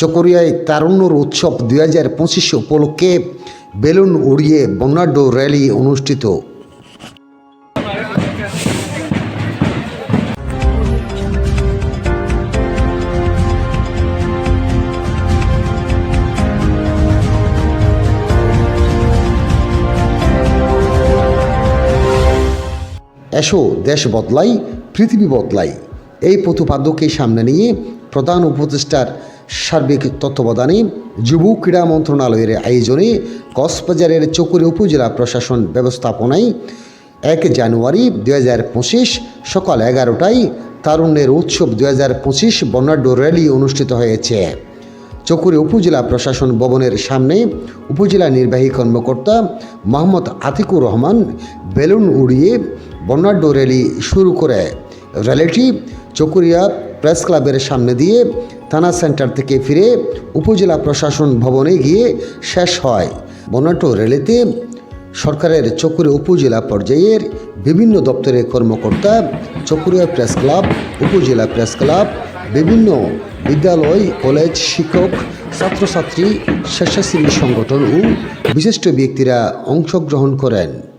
চকরিয়ায় তারুণ্যর উৎসব দুই হাজার পঁচিশ উপলক্ষে বেলুন উড়িয়ে বর্ণাঢ্য র্যালি অনুষ্ঠিত। এসো, দেশ বদলাই, পৃথিবী বদলাই। এই প্রতিপাদ্যকে সামনে নিয়ে প্রধান উপদেষ্টার সার্বিক তত্ত্বাবধানে যুব ক্রীড়া মন্ত্রণালয়ের আয়োজনে কক্সবাজারের চকুরি উপজেলা প্রশাসন ব্যবস্থাপনায় এক জানুয়ারি দু হাজার পঁচিশ সকাল এগারোটায় তারুণ্যের উৎসব দুই হাজার পঁচিশ বর্ণাঢ্য র্যালি অনুষ্ঠিত হয়েছে। চকুরি উপজেলা প্রশাসন ভবনের সামনে উপজেলা নির্বাহী কর্মকর্তা মোহাম্মদ আতিকুর রহমান বেলুন উড়িয়ে বর্ণাঢ্য র্যালি শুরু করে। র্যালিটি চকুরিয়া প্রেস ক্লাবের সামনে দিয়ে থানা সেন্টার থেকে ফিরে উপজেলা প্রশাসন ভবনে গিয়ে শেষ হয়। বর্ণাঢ্য রেলেতে সরকারের চকুরে উপজেলা পর্যায়ের বিভিন্ন দপ্তরের কর্মকর্তা, চকুরিয়া প্রেস ক্লাব, উপজেলা প্রেস ক্লাব, বিভিন্ন বিদ্যালয়, কলেজ, শিক্ষক, ছাত্রছাত্রী, স্বেচ্ছাসেবী সংগঠন ও বিশিষ্ট ব্যক্তিরা অংশগ্রহণ করেন।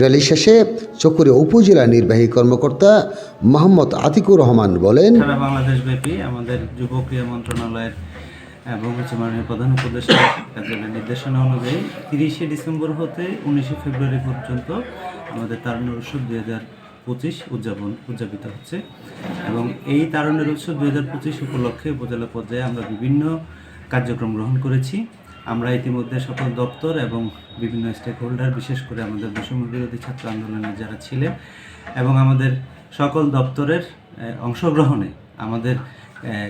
র্যালি শেষে চকুরে উপজেলা নির্বাহী কর্মকর্তা মোহাম্মদ আতিকুর রহমান বলেন, সারা বাংলাদেশ ব্যাপী আমাদের যুব ক্রীড়া মন্ত্রণালয়ের এবং হচ্ছে মাননীয় প্রধান উপদেষ্টা নির্দেশনা অনুযায়ী তিরিশে ডিসেম্বর হতে উনিশে ফেব্রুয়ারি পর্যন্ত আমাদের তারুণ্য উৎসব দুই হাজার পঁচিশ উদযাপন, উদযাপিত হচ্ছে। এবং এই তারুণ্যের উৎসব দুই হাজার পঁচিশ উপলক্ষে উপজেলা পর্যায়ে আমরা বিভিন্ন কার্যক্রম গ্রহণ করেছি। আমরা ইতিমধ্যে সকল দপ্তর এবং বিভিন্ন স্টেক হোল্ডার বিশেষ করে আমাদের বৈষম্য বিরোধী ছাত্র আন্দোলনের যারা ছিলেন এবং আমাদের সকল দপ্তরের অংশগ্রহণে আমাদের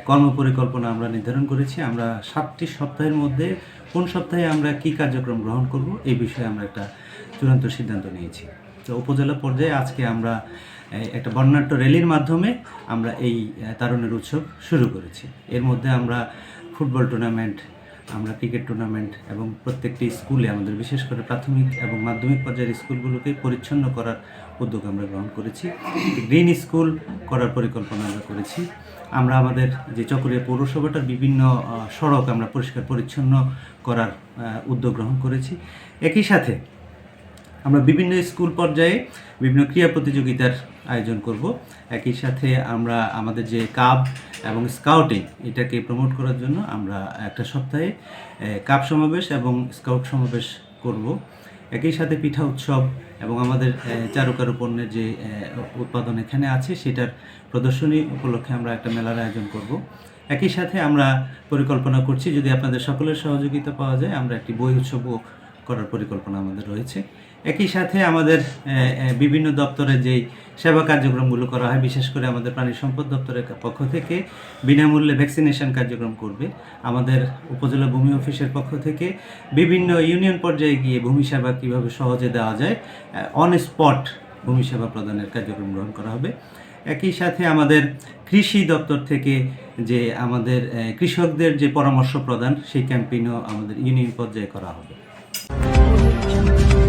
কর্মপরিকল্পনা আমরা নির্ধারণ করেছি। আমরা সাতটি সপ্তাহের মধ্যে কোন সপ্তাহে আমরা কি কার্যক্রম গ্রহণ করব এই বিষয়ে আমরা একটা চূড়ান্ত সিদ্ধান্ত নিয়েছি। তো উপজেলা পর্যায়ে আজকে আমরা একটা বর্ণাঢ্য র্যালির মাধ্যমে আমরা এই আহ, তারুণ্যের উৎসব শুরু করেছি। এর মধ্যে আমরা ফুটবল টুর্নামেন্ট আমরা ক্রিকেট টুর্নামেন্ট এবং প্রত্যেকটি স্কুলে আমাদের বিশেষ করে প্রাথমিক এবং মাধ্যমিক পর্যায়ের স্কুলগুলোকে পরিচ্ছন্ন করার উদ্যোগ আমরা গ্রহণ করেছি। গ্রিন স্কুল করার পরিকল্পনা আমরা করেছি। আমরা আমাদের যে চকরিয়া পৌরসভাটার বিভিন্ন সড়ক আমরা পরিষ্কার পরিচ্ছন্ন করার উদ্যোগ গ্রহণ করেছি। একই সাথে আমরা বিভিন্ন স্কুল পর্যায়ে বিভিন্ন ক্রীড়া প্রতিযোগিতার আয়োজন করব। একই সাথে আমরা আমাদের যে কাপ এবং স্কাউটিং, এটাকে প্রমোট করার জন্য আমরা একটা সপ্তাহে কাপ সমাবেশ এবং স্কাউট সমাবেশ করব। একই সাথে পিঠা উৎসব এবং আমাদের চারুকারু পণ্যের যে উৎপাদন এখানে আছে, সেটার প্রদর্শনী উপলক্ষে আমরা একটা মেলার আয়োজন করব। একই সাথে আমরা পরিকল্পনা করছি, যদি আপনাদের সকলের সহযোগিতা পাওয়া যায়, আমরা একটি বই উৎসবও করার পরিকল্পনা আমাদের রয়েছে। একই সাথে আমাদের বিভিন্ন দপ্তরে যেই সেবা কার্যক্রমগুলো করা হয়, বিশেষ করে আমাদের প্রাণী সম্পদ দপ্তরের পক্ষ থেকে বিনামূল্যে ভ্যাকসিনেশন কার্যক্রম করবে আমাদের উপজেলা ভূমি অফিসের পক্ষ থেকে। বিভিন্ন ইউনিয়ন পর্যায়ে গিয়ে ভূমি সেবা কীভাবে সহজে দেওয়া যায় অন স্পট ভূমি সেবা প্রদানের কার্যক্রম গ্রহণ করা হবে। একই সাথে আমাদের কৃষি দপ্তর থেকে যে আমাদের কৃষকদের যে পরামর্শ প্রদান, সেই ক্যাম্পেইনও আমাদের ইউনিয়ন পর্যায়ে করা হবে। 啊！